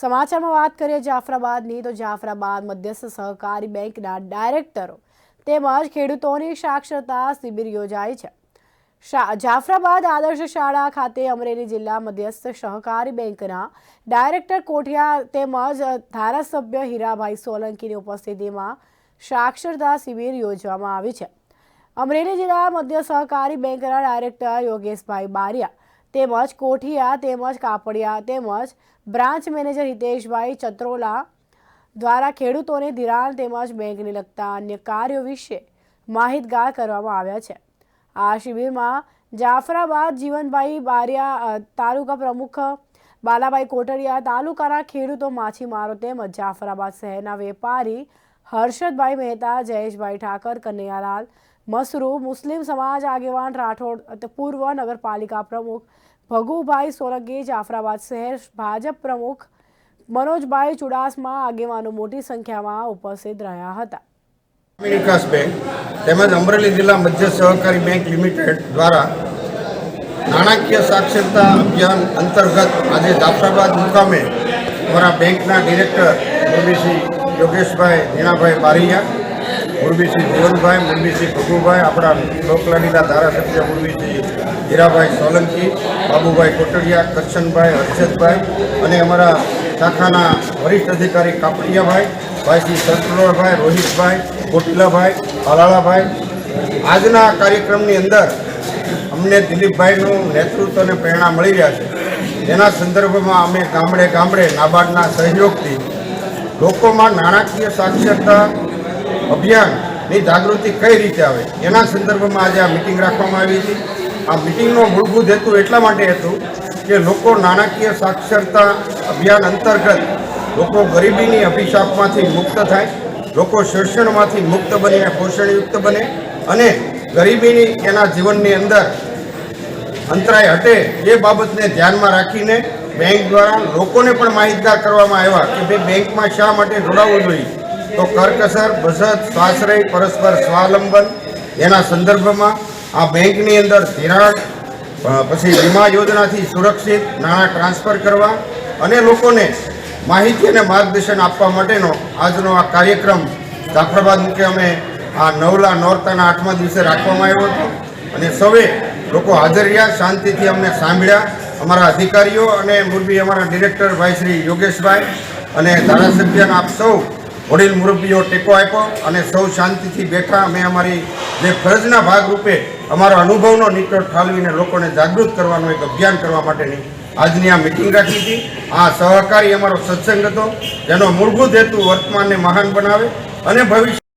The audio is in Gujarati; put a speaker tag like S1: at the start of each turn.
S1: સમાચારમાં વાત કરીએ જાફરાબાદની, તો જાફરાબાદ મધ્યસ્થ સહકારી બેંકના ડાયરેક્ટરો તેમજ ખેડૂતોની સાક્ષરતા શિબિર યોજાઈ છે. જાફરાબાદ આદર્શ શાળા ખાતે અમરેલી જિલ્લા મધ્યસ્થ સહકારી બેંકના ડાયરેક્ટર કોઠિયા તેમજ ધારાસભ્ય હીરાભાઈ સોલંકીની ઉપસ્થિતિમાં સાક્ષરતા શિબિર યોજવામાં આવી છે. અમરેલી જિલ્લા મધ્ય સહકારી બેંકના ડાયરેક્ટર યોગેશભાઈ બારિયા તેમજ કોઠિયા, તેમજ કાપડિયા, તેમજ બ્રાન્ચ મેનેજર હિતેશભાઈ ચત્રોલા દ્વારા ખેડૂતોને ધિરાણ તેમજ બેંકને લગતા અન્ય કાર્યો વિશે માહિતગાર કરવામાં આવ્યા છે. આ શિબિરમાં જાફરાબાદ જીવનભાઈ બારિયા તાલુકા પ્રમુખ બાલાભાઈ કોટડિયા, તાલુકાના ખેડૂતો માછીમારો તેમજ જાફરાબાદ શહેરના વેપારી હર્ષદભાઈ મહેતા, જયેશભાઈ ઠાકર, કનૈયાલાલ મસરૂ મુસ્લિમ સમાજ આગેવાન રાઠોડ પૂર્વ નગરપાલિકા પ્રમુખ ભગુભાઈ સોલંકી જાફરાબાદ શહેર ભાજપ પ્રમુખ મનોજભાઈ ચુડાસમા આગેવાનો મોટી સંખ્યામાં ઉપસ્થિત રહ્યા હતા
S2: વિકાસ બેંક તેમજ અમરેલી જિલ્લા મધ્ય સહકારી બેંક લિમિટેડ દ્વારા નાણાકીય સાક્ષરતા અભિયાન અંતર્ગત આજે જાફરાબાદ મુકામે અમારા બેંકના ડિરેક્ટર યોગેશભાઈ ઝીણાભાઈ બારૈયા મુરબીસિંહ જીવનભાઈ મુરબીસિંહ ભગુભાઈ, આપણા લોકલાડીના ધારાસભ્ય મુરબીસિંહ હીરાભાઈ સોલંકી, બાબુભાઈ કોટડિયા, કરશનભાઈ હર્ષદભાઈ અને અમારા શાખાના વરિષ્ઠ અધિકારી કાપડિયાભાઈ ભાઈશ્રી સતરોભાઈ રોહિતભાઈ કોટલાભાઈ હલાળાભાઈ. આજના કાર્યક્રમની અંદર અમને દિલીપભાઈનું નેતૃત્વ અને પ્રેરણા મળી રહ્યા છે. એના સંદર્ભમાં અમે ગામડે ગામડે નાબાર્ડના સહયોગથી લોકોમાં નાણાકીય સાક્ષરતા અભિયાનની જાગૃતિ કઈ રીતે આવે? એના સંદર્ભમાં આજે આ મિટિંગ રાખવામાં આવી હતી. આ મિટિંગનો મૂળભૂત હેતુ એટલા માટે હતું કે લોકો નાણાકીય સાક્ષરતા અભિયાન અંતર્ગત લોકો ગરીબીની અભિશાપમાંથી મુક્ત થાય, લોકો શોષણમાંથી મુક્ત બનીને પોષણયુક્ત બને અને ગરીબીની એના જીવનની અંદર અંતરાય હટે એ બાબતને ધ્યાનમાં રાખીને બેંક દ્વારા લોકોને પણ માહિતગાર કરવામાં આવ્યા કે ભાઈ બેંકમાં શા માટે જોડાવવું જોઈએ? તો કરકસર બચત સ્વાશ્રય પરસ્પર સ્વાવલંબન, એના સંદર્ભમાં આ બેંકની અંદર ધિરાણ પછી વીમા યોજનાથી સુરક્ષિત, નાણાં ટ્રાન્સફર કરવા અને લોકોને માહિતી અને માર્ગદર્શન આપવા માટેનો આજનો આ કાર્યક્રમ જાફરાબાદ મુખ્ય અમે આ નવલા નોરતાના આઠમા દિવસે રાખવામાં આવ્યો હતો. અને સૌએ લોકો હાજર રહ્યા, શાંતિથી અમને સાંભળ્યા. અમારા અધિકારીઓ અને મોરબી અમારા ડિરેક્ટર ભાઈ શ્રી યોગેશભાઈ અને ધારાસભ્યના આપ સૌ વડીલ મુરબ્બીઓ ટેકો આપ્યો અને સૌ શાંતિથી બેઠા અમે અમારી જે ફરજના ભાગરૂપે અમારા અનુભવનો નીકળ ઠાલવીને લોકોને જાગૃત કરવાનો એક અભિયાન કરવા માટેની આજની આ મિટિંગ રાખી હતી. આ સહકારી અમારો સત્સંગ હતો. જેનો મૂળભૂત હેતુ વર્તમાનને મહાન બનાવે અને ભવિષ્ય